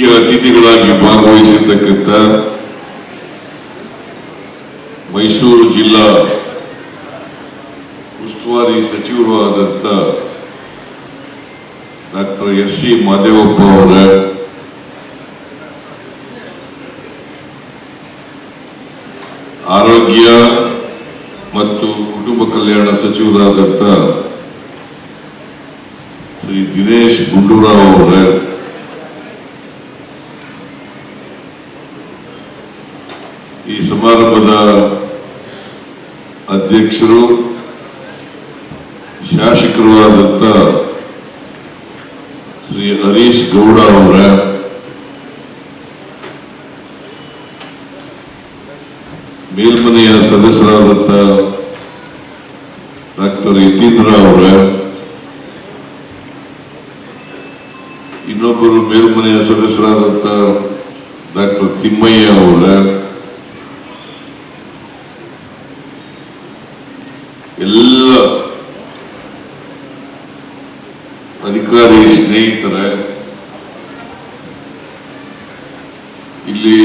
ಮುಖ್ಯ ಅತಿಥಿಗಳಾಗಿ ಭಾಗವಹಿಸಿರ್ತಕ್ಕಂಥ ಮೈಸೂರು ಜಿಲ್ಲಾ ಉಸ್ತುವಾರಿ ಸಚಿವರು ಆದಂಥ ಡಾಕ್ಟರ್ ಎಸ್ ಸಿ ಮಾದೇವಪ್ಪ ಅವರ, ಆರೋಗ್ಯ ಮತ್ತು ಕುಟುಂಬ ಕಲ್ಯಾಣ ಸಚಿವರಾದಂಥ ಶ್ರೀ ದಿನೇಶ್ ಗುಂಡೂರಾವ್ ಅವರ ಈ ಸಮಾರಂಭದ ಅಧ್ಯಕ್ಷರು ಶಾಸಕರು ಆದಂಥ ಶ್ರೀ ಹರೀಶ್ ಗೌಡ ಅವರ, ಮೇಲ್ಮನೆಯ ಸದಸ್ಯರಾದಂಥ ಡಾಕ್ಟರ್ ಯತೀಂದ್ರ ಅವರ, ಇನ್ನೊಬ್ಬರು ಮೇಲ್ಮನೆಯ ಸದಸ್ಯರಾದಂಥ ಡಾಕ್ಟರ್ ತಿಮ್ಮಯ್ಯ ಅವರ ಎಲ್ಲ ಅಧಿಕಾರಿ ಸ್ನೇಹಿತರೆ ಇಲ್ಲಿ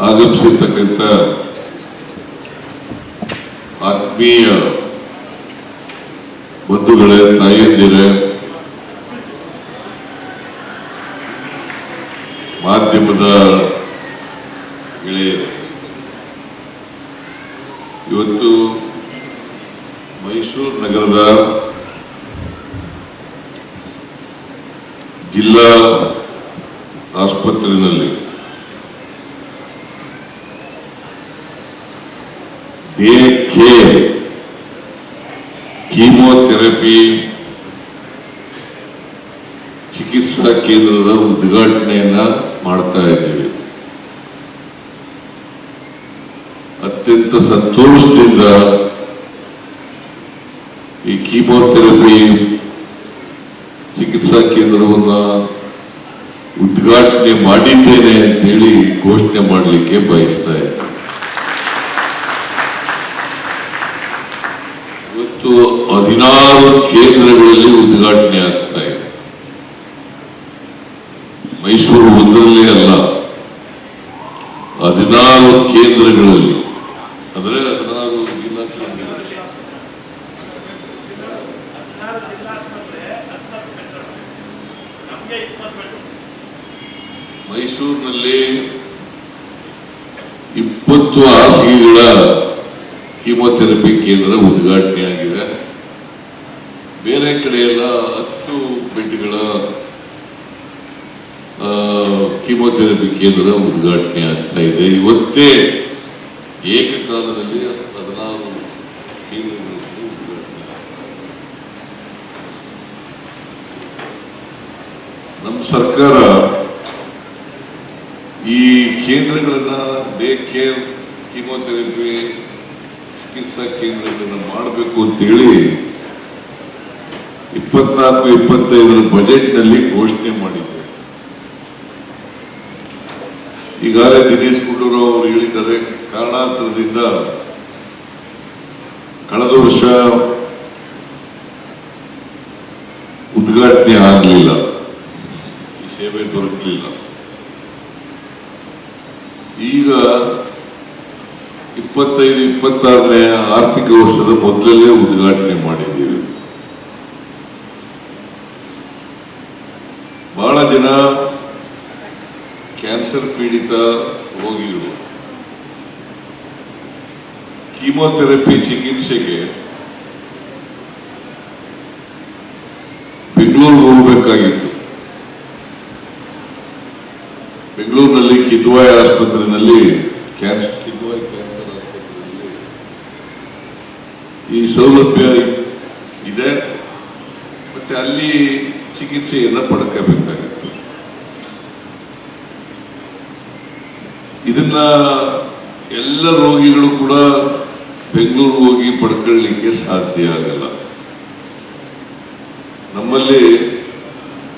ಆಗಮಿಸಿರ್ತಕ್ಕಂಥ ಆತ್ಮೀಯ ಬಂಧುಗಳೇ ತಾಯಂದಿರೇ ಮಾಧ್ಯಮದ ಗೆಳೆಯರು ಇವತ್ತು ಮೈಸೂರು ನಗರದ ಜಿಲ್ಲಾ ಆಸ್ಪತ್ರೆಯಲ್ಲಿ ದೇಹಕ್ಕೆ ಕೀಮೋಥೆರಪಿ ಚಿಕಿತ್ಸಾ ಕೇಂದ್ರದ ಉದ್ಘಾಟನೆಯನ್ನ ಮಾಡ್ತಾ ಇದ್ದೀವಿ. ಅತ್ಯಂತ ಸಂತೋಷದಿಂದ ಈ ಕೀಮೋಥೆರಪಿ ಚಿಕಿತ್ಸಾ ಕೇಂದ್ರವನ್ನ ಉದ್ಘಾಟನೆ ಮಾಡಿದ್ದೇನೆ ಅಂತೇಳಿ ಘೋಷಣೆ ಮಾಡಲಿಕ್ಕೆ ಬಯಸ್ತಾ ಇದ್ದೀನಿ ಇವತ್ತು ಹದಿನಾರು ಕೇಂದ್ರಗಳಲ್ಲಿ ಉದ್ಘಾಟನೆ ಆಗ್ತಾ ಇದೆ. ಮೈಸೂರು ಒಂದರಲ್ಲೇ ಅಲ್ಲ, ಹದಿನಾರು ಕೇಂದ್ರಗಳಲ್ಲಿ ಅಂದ್ರೆ ಹದಿನಾರು ಜಿಲ್ಲಾ ಕೇಂದ್ರಗಳಲ್ಲಿ ಮೈಸೂರಿನಲ್ಲಿ ಇಪ್ಪತ್ತು ಹಾಸಿಗೆಗಳ ಕೀಮೋಥೆರಪಿ ಕೇಂದ್ರ ಉದ್ಘಾಟನೆ ಆಗಿದೆ. ಬೇರೆ ಕಡೆ ಎಲ್ಲ ಹತ್ತು ಬೆಡ್ಗಳ ಕೀಮೋಥೆರಪಿ ಕೇಂದ್ರ ಉದ್ಘಾಟನೆ ಆಗ್ತಾ ಇದೆ. ಇವತ್ತೇ ಏಕಕಾಲದಲ್ಲಿ ಹದಿನಾರು ಕೇಂದ್ರಗಳಲ್ಲಿ ಉದ್ಘಾಟನೆ ನಮ್ಮ ಸರ್ಕಾರ ಈ ಕೇಂದ್ರಗಳನ್ನ ಡೇ ಕೇರ್ ಕೀಮೋಥೆರಪಿ, ಚಿಕಿತ್ಸಾ ಕೇಂದ್ರಗಳನ್ನ ಮಾಡಬೇಕು ಅಂತೇಳಿ ಇಪ್ಪತ್ನಾಲ್ಕು, ಇಪ್ಪತ್ತೈದರ ಬಜೆಟ್ನಲ್ಲಿ ಘೋಷಣೆ ಮಾಡಿದ್ದೆ. ಈಗಾಗಲೇ ದಿನೇಶ್ ಗುಂಡೂರಾವ್ ಅವರು ಹೇಳಿದ್ದಾರೆ, ಕಾರಣಾಂತರದಿಂದ ಕಳೆದ ವರ್ಷ ಉದ್ಘಾಟನೆ ಆಗಲಿಲ್ಲ. ಸೇವೆ ದೊರಕಲಿಲ್ಲ. ಈಗ ಇಪ್ಪತ್ತೈದು, ಇಪ್ಪತ್ತಾರನೇ ಆರ್ಥಿಕ ವರ್ಷದ ಮೊದಲಲ್ಲೇ ಉದ್ಘಾಟನೆ ಮಾಡಿದ್ದೀವಿ. ಬಹಳ ಜನ ಕ್ಯಾನ್ಸರ್ ಪೀಡಿತ ರೋಗಿಗಳು ಕೀಮೋಥೆರಪಿ ಚಿಕಿತ್ಸೆಗೆ ಕಿದ್ವಾಯ್ ಆಸ್ಪತ್ರೆಯಲ್ಲಿ ಕ್ಯಾನ್ಸರ್ ಕಿದ್ವಾಯ್ ಕ್ಯಾನ್ಸರ್ ಆಸ್ಪತ್ರೆಯಲ್ಲಿ ಈ ಸೌಲಭ್ಯ ಇದೆ, ಮತ್ತೆ ಅಲ್ಲಿ ಚಿಕಿತ್ಸೆಯನ್ನು ಪಡ್ಕೋಬೇಕಾಗಿತ್ತು. ಇದನ್ನ ಎಲ್ಲ ರೋಗಿಗಳು ಕೂಡ ಬೆಂಗಳೂರು ಹೋಗಿ ಪಡ್ಕೊಳ್ಳಿಕ್ಕೆ ಸಾಧ್ಯ ಆಗಲ್ಲ. ನಮ್ಮಲ್ಲಿ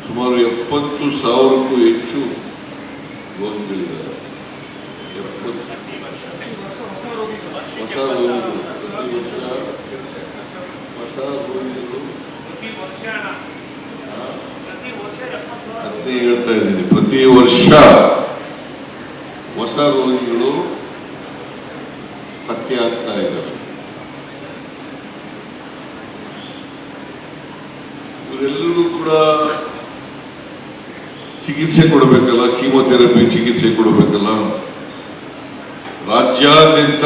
ಸುಮಾರು ಎಪ್ಪತ್ತು ಸಾವಿರಕ್ಕೂ ಹೆಚ್ಚು ರೋಗಿಗಳಿದ್ದಾರೆ ಹೊಸ ರೋಗಿಗಳು ಪ್ರತಿ ವರ್ಷ ಹೊಸ ರೋಗಿಗಳು ಪ್ರತಿ ವರ್ಷ ಆ, ಪ್ರತಿ ಅದನ್ನೇ ಹೇಳ್ತಾ ಇದ್ದೀನಿ. ಪ್ರತಿ ವರ್ಷ ಹೊಸ ರೋಗಿಗಳು ಪತ್ತೆ ಆಗ್ತಾ ಇದ್ದಾರೆ ಇವರೆಲ್ಲರೂ ಕೂಡ ಚಿಕಿತ್ಸೆ ಕೊಡಬೇಕಲ್ಲ, ಕೀಮೋಥೆರಪಿ ಚಿಕಿತ್ಸೆ ಕೊಡಬೇಕಲ್ಲ. ರಾಜ್ಯಾದ್ಯಂತ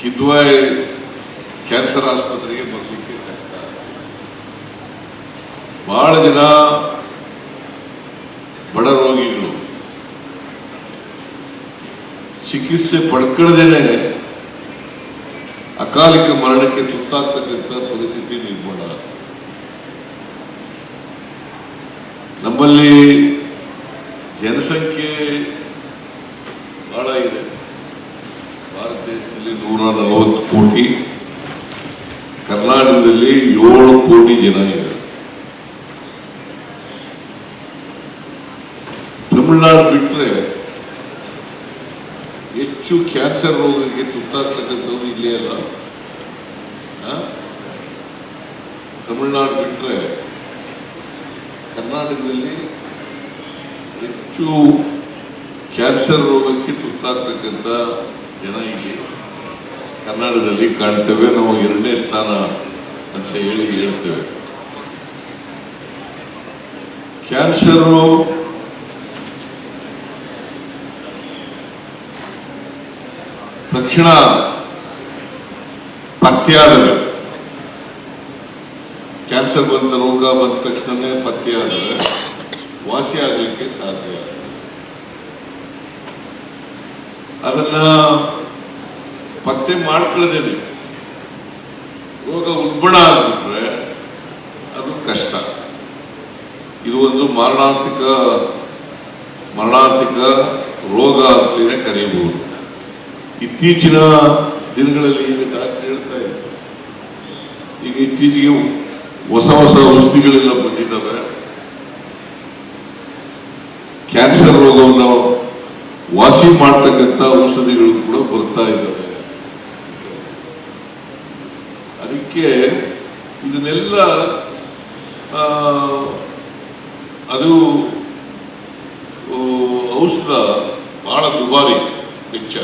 ಕಿದ್ವಾಯ್ ಕ್ಯಾನ್ಸರ್ ಆಸ್ಪತ್ರೆಗೆ ಬರಲಿಕ್ಕೆ ಕಷ್ಟ. ಬಹಳ ಜನ ಬಡ ರೋಗಿಗಳು. ಚಿಕಿತ್ಸೆ ಪಡ್ಕೊಳ್ಳದೇನೆ ಅಕಾಲಿಕ ಮರಣಕ್ಕೆ ತುತ್ತಾಗ್ತಕ್ಕಂಥ ಪರಿಸ್ಥಿತಿ ನಿರ್ಮಾಣ ಆಗಿದೆ. ನಮ್ಮಲ್ಲಿ ಜನಸಂಖ್ಯೆ ಬಹಳ ಇದೆ. ಭಾರತ ದೇಶದಲ್ಲಿ ನೂರ ನಲವತ್ತು ಕೋಟಿ, ಕರ್ನಾಟಕದಲ್ಲಿ ಏಳು ಕೋಟಿ ಜನ ಇದ್ದಾರೆ. ತಮಿಳುನಾಡು ಬಿಟ್ಟರೆ ಹೆಚ್ಚು ಕ್ಯಾನ್ಸರ್ ರೋಗಕ್ಕೆ ತುತ್ತಾಗ್ತಕ್ಕಂಥವ್ರು ಇಲ್ಲೇ ಅಲ್ಲ? ತಮಿಳುನಾಡು ಬಿಟ್ಟರೆ ಕರ್ನಾಟಕದಲ್ಲಿ ಹೆಚ್ಚು ಕ್ಯಾನ್ಸರ್ ರೋಗಕ್ಕೆ ತುತ್ತಾಗ್ತಕ್ಕಂಥ ಜನ ಇಲ್ಲಿ ಕರ್ನಾಟಕದಲ್ಲಿ ಕಾಣ್ತೇವೆ. ನಾವು ಎರಡನೇ ಸ್ಥಾನ ಅಂತ ಹೇಳಿ ಹೇಳ್ತೇವೆ. ಕ್ಯಾನ್ಸರು ತಕ್ಷಣ ಪತ್ತೆಯಾದರೆ ಕ್ಯಾನ್ಸರ್ ಬಂತ ರೋಗ ಬಂದ ತಕ್ಷಣನೇ ಪತ್ತೆಯಾದರೆ ವಾಸಿ ಆಗಲಿಕ್ಕೆ ಸಾಧ್ಯ ಅದನ್ನ ಪತ್ತೆ ಮಾಡ್ಕೊಳ್ಳದೇನೆ. ರೋಗ ಉಲ್ಬಣ ಆಗ್ಬಿಟ್ರೆ ಅದು ಕಷ್ಟ. ಇದು ಒಂದು ಮರಣಾಂತಿಕ ಮರಣಾಂತಿಕ ರೋಗ ಅಂತಲೇ ಕರೆಯಬಹುದು ಇತ್ತೀಚಿನ ದಿನಗಳಲ್ಲಿ ಈಗ ಡಾಕ್ಟರ್ ಹೇಳ್ತಾ ಇದ್ದಾರೆ. ಈಗ ಇತ್ತೀಚೆಗೆ ಹೊಸ ಹೊಸ ಔಷಧಿಗಳೆಲ್ಲ ಬಂದಿದ್ದಾವೆ ಕ್ಯಾನ್ಸರ್ ರೋಗವನ್ನು ವಾಸಿ ಮಾಡ್ತಕ್ಕಂಥ ಔಷಧಿಗಳು ಕೂಡ ಬರ್ತಾ ಇದ್ದಾವೆ. ಅದಕ್ಕೆ ಇದನ್ನೆಲ್ಲ ಅದು ಔಷಧ ಬಹಳ ದುಬಾರಿ ವೆಚ್ಚ.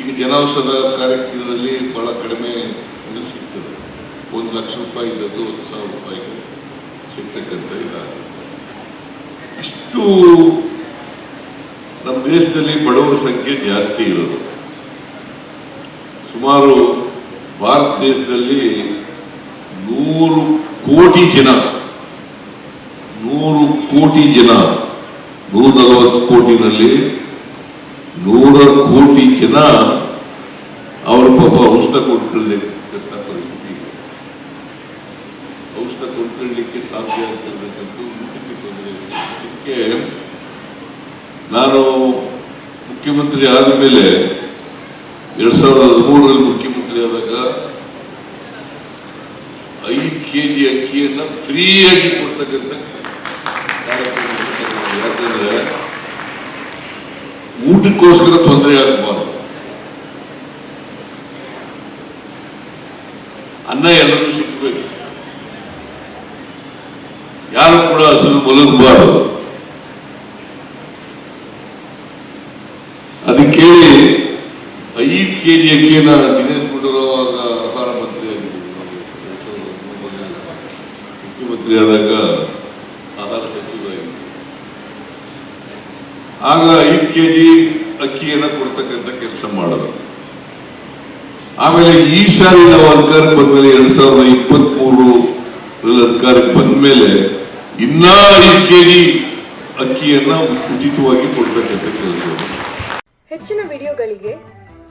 ಈಗ ಜನೌಷಧ ಕಾರ್ಯಕ್ರಮದಲ್ಲಿ ಬಹಳ ಕಡಿಮೆ ಸಿಗ್ತದೆ. ಒಂದು ಲಕ್ಷ ರೂಪಾಯಿ ಇದ್ದದ್ದು ಒಂದು ಸಾವಿರ ರೂಪಾಯಿಗೆ ಸಿಗ್ತಕ್ಕಂಥ ಇದಾಗಿದೆ ಇಷ್ಟು ನಮ್ಮ ದೇಶದಲ್ಲಿ ಬಡವರ ಸಂಖ್ಯೆ ಜಾಸ್ತಿ ಇರೋದು ಸುಮಾರು ಭಾರತ ದೇಶದಲ್ಲಿ ನೂರು ಕೋಟಿ ಜನ, ನೂರು ಕೋಟಿ ಜನ ನೂರ ನಲವತ್ತು ಕೋಟಿನಲ್ಲಿ ನೂರ ಕೋಟಿ ಜನ ಅವ್ರ ಪಾಪ ಔಷಧ ಕೊಂಡ್ಕೊಳ್ಳತಕ್ಕಂಥ ಪರಿಸ್ಥಿತಿ ಔಷಧ ಕೊಂಡ್ಕೊಳ್ಳಿಕ್ಕೆ ಸಾಧ್ಯ ಊಟಕ್ಕೆ ತೊಂದರೆ ಇದೆ. ನಾನು ಮುಖ್ಯಮಂತ್ರಿ ಆದ ಮೇಲೆ ಎರಡ್ ಸಾವಿರದ ಹದಿಮೂರರಲ್ಲಿ ಮುಖ್ಯಮಂತ್ರಿ ಆದಾಗ ಐದು ಕೆ ಜಿ ಅಕ್ಕಿಯನ್ನ ಫ್ರೀಯಾಗಿ ಕೊಡ್ತಕ್ಕಂಥ. ಯಾಕಂದ್ರೆ ಊಟಕ್ಕೋಸ್ಕರ ತೊಂದರೆ ಆಗಬಾರ್ದು ಅನ್ನ ಎಲ್ಲರೂ ಸಿಕ್ಕಬೇಕು ಯಾರು ಕೂಡ ಹಸಿರು ಮಲಗಬಾರದು ಅದಕ್ಕೆ ಐದು ಕೆ ಅಕ್ಕಿಯನ್ನ ದಿನೇಶ್ ಗುಂಡೂರಾವ್ ಆಗ ಆಹಾರ ಮಂತ್ರಿ ಮುಖ್ಯಮಂತ್ರಿ ಆದಾಗ ಆಹಾರ ಸಚಿವರಾಗಿದ್ದರು. ಆಗ ಐದು ಕೆ ಜಿ ಅಕ್ಕಿಯನ್ನ ಕೊಡ್ತಕ್ಕಂಥ ಕೆಲಸ ಮಾಡೋದು ಆಮೇಲೆ ಈ ಸಾರಿ ನಾವು ಅಧಿಕಾರಕ್ಕೆ ಬಂದ್ಮೇಲೆ ಎರಡ್ ಸಾವಿರದ ಇಪ್ಪತ್ತ್ ಮೂರು ಅಧಿಕಾರಕ್ಕೆ ಬಂದ್ಮೇಲೆ ಇನ್ನ ಐದು ಕೆ ಜಿ ಅಕ್ಕಿಯನ್ನ ಉಚಿತವಾಗಿ ಕೊಡ್ತಕ್ಕಂಥ ಕೆಲಸ. ಹೆಚ್ಚಿನ ವಿಡಿಯೋಗಳಿಗೆ